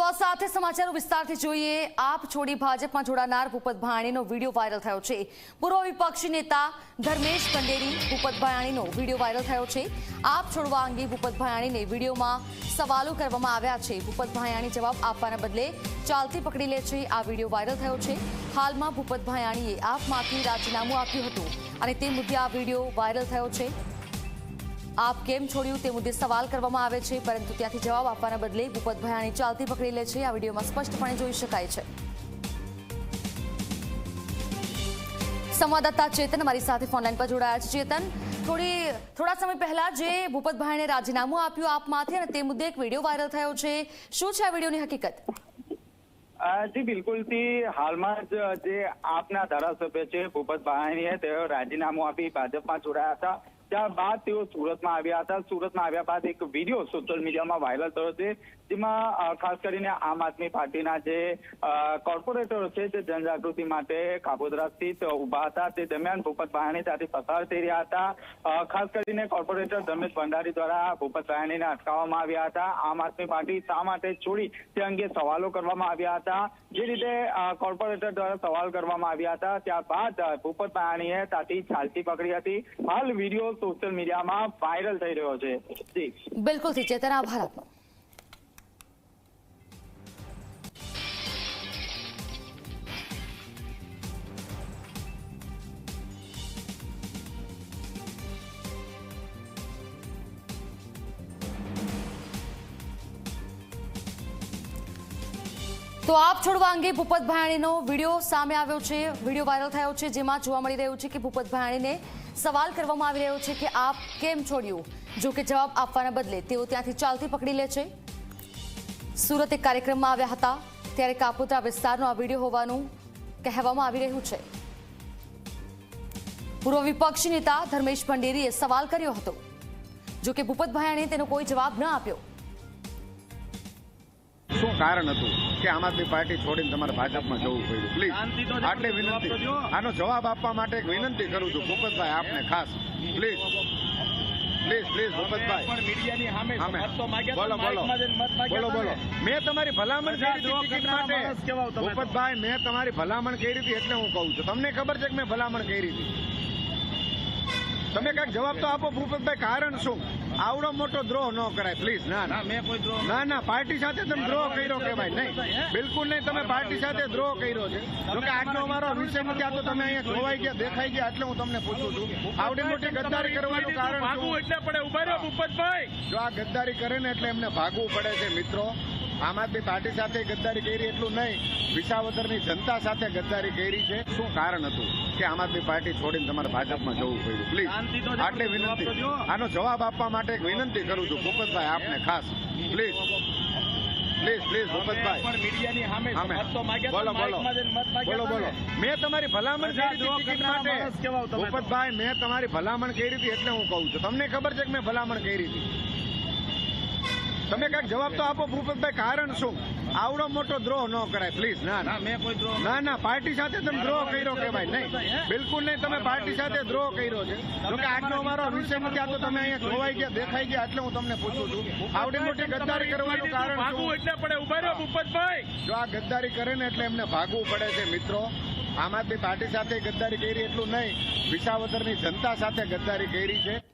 તો આ સાથે સમાચારો વિસ્તારથી જોઈએ. આપ છોડી ભાજપમાં જોડાનાર ભૂપત ભાયાણીનો વીડિયો વાયરલ થયો છે. પૂર્વ વિપક્ષી નેતા ધર્મેશ કંડેરી ભૂપત ભાયાણીનો વીડિયો વાયરલ થયો છે. આપ છોડવા અંગે ભૂપત ભાયાણીને વિડીયોમાં સવાલો કરવામાં આવ્યા છે. ભૂપત ભાયાણી જવાબ આપવાના બદલે ચાલતી પકડી લે છે. આ વીડિયો વાયરલ થયો છે. હાલમાં ભૂપત ભાયાણીએ આપમાંથી રાજીનામું આપ્યું હતું અને તે મુદ્દે આ વીડિયો વાયરલ થયો છે. આપ કેમ છોડ્યું તે મુદ્દે સવાલ કરવામાં આવે છે, પરંતુ ત્યાંથી જવાબ આપવાના બદલે ભૂપત ભયાણી ચાલતી પકડી લે છે. આ વિડીયોમાં સ્પષ્ટપણે જોઈ શકાય છે. સંવાદદાતા ચેતન અમારી સાથે ફોનલાઈન પર જોડાયા છે. ચેતન, થોડી, થોડા સમય પહેલા જે ભૂપતભાઈને રાજીનામું આપ્યું આપમાંથી અને તે મુદ્દે એક વીડિયો વાયરલ થયો છે. શું છે આ વિડીયોની હકીકત? જી, બિલકુલ. થી હાલમાં જ જે આપના ધારાસભ્ય છે, ભૂપત ભાયાણીએ તેઓ રાજીનામું આપી ભાજપમાં જોડાયા હતા. ત્યારબાદ તેઓ સુરતમાં આવ્યા હતા. સુરતમાં આવ્યા બાદ એક વીડિયો સોશિયલ મીડિયામાં વાયરલ થયો છે. જેમાં ખાસ કરીને આમ આદમી પાર્ટીના જે કોર્પોરેટરો છે તે જનજાગૃતિ માટે કાપોદ્રા સ્થિત ઊભા હતા. તે દરમિયાન ભૂપત ભાયાણી સાથે પસાર થઈ રહ્યા હતા. ખાસ કરીને કોર્પોરેટર ધર્મેશ ભંડારી દ્વારા ભૂપત ભાયાણીને અટકાવવામાં આવ્યા હતા. આમ આદમી પાર્ટી શા માટે છોડી તે અંગે સવાલો કરવામાં આવ્યા હતા. જે રીતે કોર્પોરેટર દ્વારા સવાલ કરવામાં આવ્યા હતા. ત્યારબાદ ભૂપત ભાયાણીએ ત્યાંથી ચાલતી પકડી હતી. હાલ વીડિયો સોશિયલ મીડિયામાં વાયરલ થઈ રહ્યો છે. જી. બિલકુલથી ચેતન આભાર આપનો. તો આપ છોડવા અંગે ભૂપત ભાયાણીનો વીડિયો સામે આવ્યો છે, વીડિયો વાયરલ થયો છે, જેમાં જોવા મળી રહ્યું છે કે ભૂપત ભાયાણીને સવાલ કરવામાં આવી રહ્યો છે કે આપ કેમ છોડ્યું? જો કે જવાબ આપવાના બદલે તેઓ ત્યાંથી ચાલતી પકડી લે છે. સુરત એક કાર્યક્રમમાં આવ્યા હતા, ત્યારે કાપોદ્રા વિસ્તારનો આ વીડિયો હોવાનું કહેવામાં આવી રહ્યું છે. પૂર્વ વિપક્ષી નેતા ધર્મેશ ભંડેરીએ સવાલ કર્યો હતો. જો કે ભૂપત ભાયાણીએ તેનો કોઈ જવાબ ન આપ્યો. શું કારણ હતું કે આમ આદમી પાર્ટી છોડીને તમારે ભાજપમાં જવું પડ્યું? પ્લીઝ આટલી વિનંતી. આનો જવાબ આપવા માટે એક વિનંતી કરું છું ભૂપતભાઈ આપને ખાસ. પ્લીઝ પ્લીઝ પ્લીઝ ભૂપતભાઈ. બોલો બોલો. બોલો બોલો. મેં તમારી ભલામણ કરી હતી ટિકિટ માટે ભૂપતભાઈ મેં તમારી ભલામણ કરી હતી એટલે હું કહું છું. તમને ખબર છે કે મેં ભલામણ કરી હતી તમે કાંઈક જવાબ તો આપો ભૂપતભાઈ કારણ શું? આવડો મોટો દ્રોહ ન કરાય પ્લીઝ ના ના. મેં કોઈ દ્રોહ ના ના પાર્ટી સાથે તમે દ્રોહ કર્યો કહેવાય. નહીં. બિલકુલ નહીં તમે પાર્ટી સાથે દ્રોહ કર્યો છે. જોકે આજનો અમારો વિષય નથી આ તો તમે અહીંયા જોવાઈ ગયા દેખાઈ ગયા એટલે હું તમને પૂછું છું. આવડી મોટી ગદ્દારી કરવાનું કારણ એટલે પડે ઊભા રહ્યો ભૂપતભાઈ. જો આ ગદ્દારી કરે ને એટલે એમને ભાગવું પડે છે મિત્રો. આમ આદમી પાર્ટી સાથે ગદ્દારી કરી એટલું નહીં વિસાવદરની જનતા સાથે ગદ્દારી કરી છે. શું કારણ હતું કે આમ આદમી પાર્ટી છોડીને તમારે ભાજપમાં જવું પડ્યું? પ્લીઝ આટલી વિનંતી. આનો જવાબ આપવા માટે એક વિનંતી કરું છું ભૂપતભાઈ આપને ખાસ. પ્લીઝ પ્લીઝ પ્લીઝ ભૂપતભાઈ. બોલો બોલો. બોલો બોલો. મેં તમારી ભલામણ કરી ટિકિટ માટે. ભૂપતભાઈ મેં તમારી ભલામણ કરી હતી એટલે હું કહું છું. તમને ખબર છે કે મેં ભલામણ કરી હતી તમે કંઈક જવાબ તો આપો ભૂપતભાઈ કારણ શું? આવડો મોટો દ્રોહ ન કરાય પ્લીઝ ના ના. મેં કોઈ દ્રોહ ના ના પાર્ટી સાથે તમે દ્રોહ કર્યો કહેવાય નહીં. બિલકુલ નહીં તમે પાર્ટી સાથે દ્રોહ કર્યો છે. જોકે આજનો અમારો વિષય નથી આ તો તમે અહીંયા જોવાઈ ગયા દેખાઈ ગયા એટલે હું તમને પૂછું છું. આવડી મોટી ગદ્દારી કરવાનું કારણ ભાગવું એટલે પડે ઊભા રહ્યો ભૂપતભાઈ. જો આ ગદ્દારી કરે ને એટલે એમને ભાગવું પડે છે મિત્રો. આમાંથી પાર્ટી સાથે ગદ્દારી કરી એટલું નહીં વિસાવદરની જનતા સાથે ગદ્દારી કરી છે.